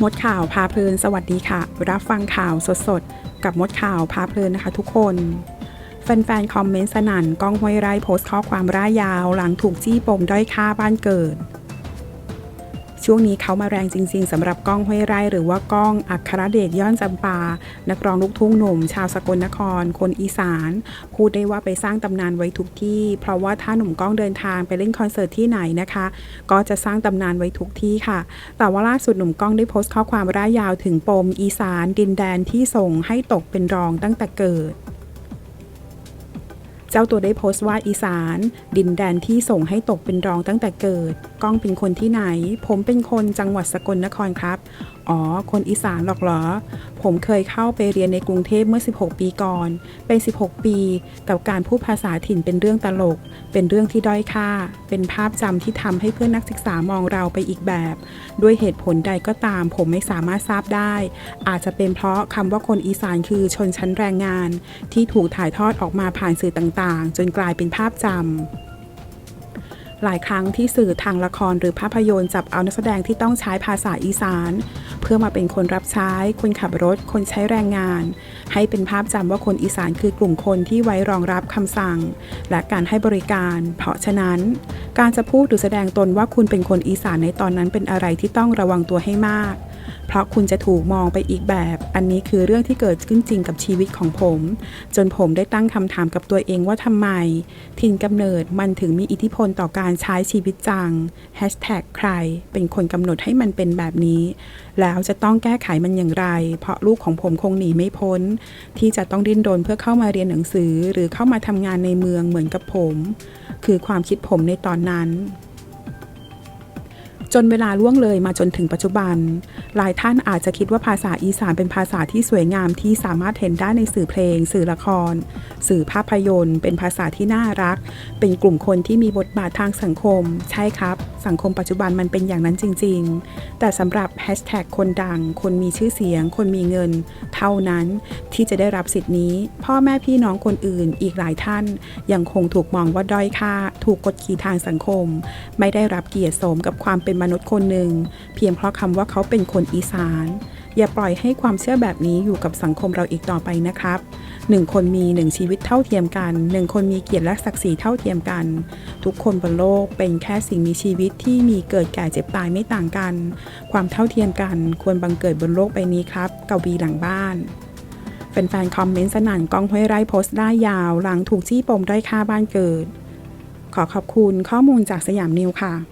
มดข่าวพาเพลินสวัสดีค่ะ รับฟังข่าวสดๆ กับมดข่าวพาเพลินนะคะทุกคนแฟนๆ คอมเมนต์สนั่นก้องห้วยไร่โพสต์ข้อความร่ายยาว หลังถูกจี้ปมด้อยค่าบ้านเกิด ช่วงนี้เขามาแรงจริง ๆสำหรับก้องห้วยไร่หรือว่าก้องอัครเดชย้อนจำปา นักร้องลูกทุ่งหนุ่ม ชาวสกลนคร คนอีสาน พูดได้ว่าไปสร้างตำนานไว้ทุกที่ เพราะว่าถ้าหนุ่มก้องเดินทางไปเล่นคอนเสิร์ตที่ไหนนะคะ ก็จะสร้างตำนานไว้ทุกที่ค่ะ แต่ว่าล่าสุดหนุ่มก้องได้โพสต์ข้อความร่ายยาวถึงปมอีสาน ดินแดนที่ส่งให้ตกเป็นรองตั้งแต่เกิด เจ้าตัวได้โพสต์ว่าอีสาน ดินแดนที่ส่งให้ตกเป็นรองตั้งแต่เกิด ก้องเป็นคนที่ไหน ผมเป็นคนจังหวัดสกลนครครับอ๋อ คนอีสานหรอกเหรอ ผมเคยเข้าไปเรียนในกรุงเทพเมื่อ 16 ปีก่อน เป็น 16 ปี กับการพูดภาษาถิ่นเป็นเรื่องตลก เป็นเรื่องที่ด้อยค่า เป็นภาพจำที่ทำให้เพื่อนนักศึกษามองเราไปอีกแบบ ด้วยเหตุผลใดก็ตาม ผมไม่สามารถทราบได้ อาจจะเป็นเพราะคำว่าคนอีสานคือชนชั้นแรงงาน ที่ถูกถ่ายทอดออกมาผ่านสื่อต่างๆ จนกลายเป็นภาพจำหลายครั้งที่สื่อทางละครหรือภาพยนตร์จับเอานักแสดงที่ต้องใช้ภาษาอีสาน เพื่อมาเป็นคนรับใช้ คนขับรถ คนใช้แรงงาน ให้เป็นภาพจำว่าคนอีสานคือกลุ่มคนที่ไว้รองรับคำสั่ง และการให้บริการ เพราะฉะนั้น การจะพูดหรือแสดงตนว่าคุณเป็นคนอีสานในตอนนั้นเป็นอะไรที่ต้องระวังตัวให้มาก เพราะคุณจะถูกมองไปอีกแบบ อันนี้คือเรื่องที่เกิดขึ้นจริงกับชีวิตของผม จนผมได้ตั้งคำถามกับตัวเองว่าทำไม ถิ่นกำเนิดมันถึงมีอิทธิพลต่อการใช้ชีวิตจัง Hashtag ใคร เป็นคนกำหนดให้มันเป็นแบบนี้ แล้วจะต้องแก้ไขมันอย่างไร เพราะลูกของผมคงหนีไม่พ้น ที่จะต้องดิ้นรนเพื่อเข้ามาเรียนหนังสือ หรือเข้ามาทำงานในเมืองเหมือนกับผม คือความคิดผมในตอนนั้น จนเวลาล่วงเลยมาจนถึงปัจจุบัน หลายท่านอาจจะคิดว่าภาษาอีสานเป็นภาษาที่สวยงามที่สามารถเห็นได้ในสื่อเพลง สื่อละคร สื่อภาพยนตร์ เป็นภาษาที่น่ารัก เป็นกลุ่มคนที่มีบทบาททางสังคม ใช่ครับ สังคมปัจจุบันมันเป็นอย่างนั้นจริง ๆ แต่สำหรับแฮชแท็กคนดัง คนมีชื่อเสียง คนมีเงิน เท่านั้นที่จะได้รับสิทธินี้ พ่อแม่พี่น้องคนอื่นอีกหลายท่าน ยังคงถูกมองว่าด้อยค่า ถูกกดขี่ทางสังคม ไม่ได้รับเกียรติสมกับความเป็นมนุษย์คนหนึ่ง เพียงเพราะคำว่าเขาเป็นคนอีสานอย่าปล่อยให้ความเชื่อแบบนี้อยู่กับสังคมเราอีกต่อไปนะครับหนึ่งคนมีหนึ่งชีวิตเท่าเทียมกันหนึ่งคนมีเกียรติและศักดิ์ศรีเท่าเทียมกัน ทุกคนบนโลกเป็นแค่สิ่งมีชีวิตที่มีเกิดแก่เจ็บตายไม่ต่างกัน ความเท่าเทียมกันควรบังเกิดบนโลกใบนี้ครับกวีหลังบ้านแฟนๆคอมเมนต์สนั่นกองห้วยไร่โพสต์ได้ยาวหลังถูกจี้ปมด้อยค่าบ้านเกิด ขอขอบคุณข้อมูลจากสยามนิวค่ะ